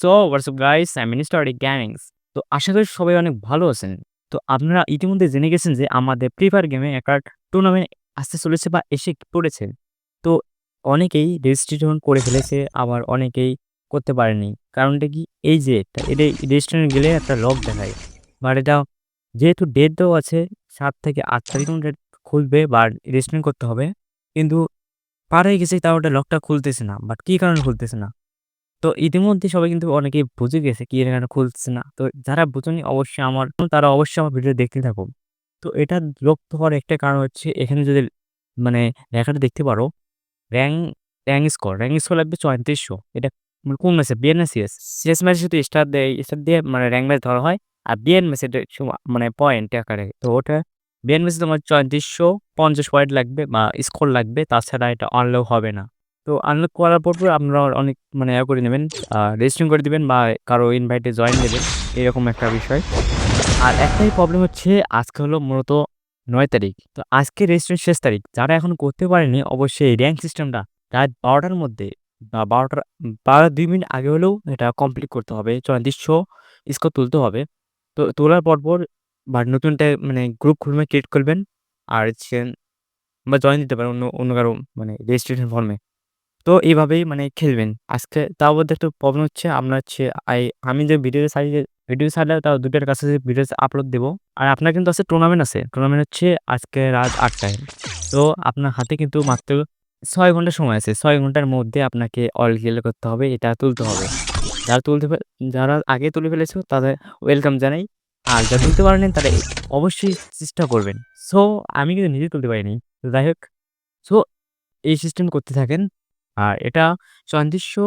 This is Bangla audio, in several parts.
So WhatsApp guys? আমি স্টাডি গ্যামিংস তো আশা করি সবাই অনেক ভালো আছেন। তো আপনারা ইতিমধ্যে জেনে গেছেন যে আমাদের ফ্রি ফায়ার গেমে একটা টুর্নামেন্ট আসতে চলেছে বা এসে পড়েছে। তো অনেকেই রেজিস্ট্রেশন করে ফেলেছে, আবার অনেকেই করতে পারেনি। কারণটা কি? এই যে এটা রেজিস্ট্রেশন গেলে একটা লক দেখায়। বাট এটা যেহেতু ডেট দেওয়া আছে, সাত থেকে আট তারিখ ডেট খুলবে বা রেজিস্ট্রেশন করতে হবে। কিন্তু পার হয়ে গেছে, তাও ওটা লকটা খুলতেছে না। বাট কী কারণে খুলতেছে না? তো ইতিমধ্যে সবাই কিন্তু অনেকেই বুঝে গেছে কি এখানে খুলছে না। তো যারা বুঝেনি অবশ্যই আমার, তারা অবশ্যই আমার ভিডিও দেখতে থাকুন। তো এটা লক্ষ্য হওয়ার একটা কারণ হচ্ছে এখানে যদি মানে লেখাটা দেখতে পারো rank rank score rank score লাগবে চৌত্রিশশো এটা মানে কোন ম্যাচে? বিএন সিএস সিএস ম্যাচে শুধু স্টার দেয়, স্টার দিয়ে মানে র্যাঙ্ক ম্যাচ ধরা হয়। আর বিএন ম্যাচে মানে পয়েন্ট আকারে। তো ওটা বিএন ম্যাচে তোমার চৌত্রিশশো পঞ্চাশ পয়েন্ট লাগবে বা স্কোর লাগবে, তাছাড়া এটা অনলেও হবে না। তো আনলক করার পর আপনারা অনেক মানে ইয়ে করে নেবেন রেজিস্ট্রিং করে দিবেন বা কারও ইনভাইটে জয়েন দেবেন এরকম একটা বিষয়। আর একটাই প্রবলেম হচ্ছে, আজকে হলো মূলত নয় তারিখ। তো আজকে রেজিস্ট্রেশন শেষ তারিখ। যারা এখন করতে পারেনি, অবশ্যই র্যাঙ্ক সিস্টেমটা রাত বারোটার মধ্যে বা বারোটার বারো দুই মিনিট আগে হলেও এটা কমপ্লিট করতে হবে। চৌত্রিশশো স্কোর তুলতে হবে। তো তোলার পর পর বা নতুনটা মানে গ্রুপ খুলবে ক্রিয়েট করবেন। আর বা জয়েন দিতে পারেন অন্য অন্য কারও মানে রেজিস্ট্রেশন ফর্মে তো এইভাবেই মানে খেলবেন। আজকে তার মধ্যে একটু প্রবলেম হচ্ছে আপনার হচ্ছে আমি যে ভিডিও সারি ভিডিও ছাড়লে তাও দুটোর কাছে ভিডিও আপলোড দেবো। আর আপনার কিন্তু আছে টুর্নামেন্ট আছে। টুর্নামেন্ট হচ্ছে আজকে রাত আটটায়। তো আপনার হাতে কিন্তু মাত্র ছয় ঘণ্টা সময় আছে। ছয় ঘণ্টার মধ্যে আপনাকে অল ক্লিয়ার করতে হবে, এটা তুলতে হবে। যারা তুলতে যারা আগে তুলে ফেলেছো, তাদের ওয়েলকাম জানাই। আর যারা তুলতে পারেন, তারা অবশ্যই চেষ্টা করবেন। সো আমি কিন্তু নিজে তুলতে পারিনি। যাই হোক। সো এই সিস্টেম করতে থাকেন। আর এটা চৌত্রিশশো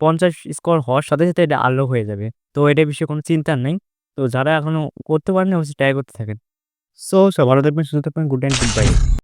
পঞ্চাশ স্কোর হওয়ার সাথে সাথে এটা আলো হয়ে যাবে। তো এটা বিষয়ে কোনো চিন্তা নেই। তো যারা এখনও করতে পারেন অবশ্যই ট্রাই করতে থাকেন। সো সব ভালো থাকবেন, সুস্থ থাকবেন গুড নাইট গুড বাই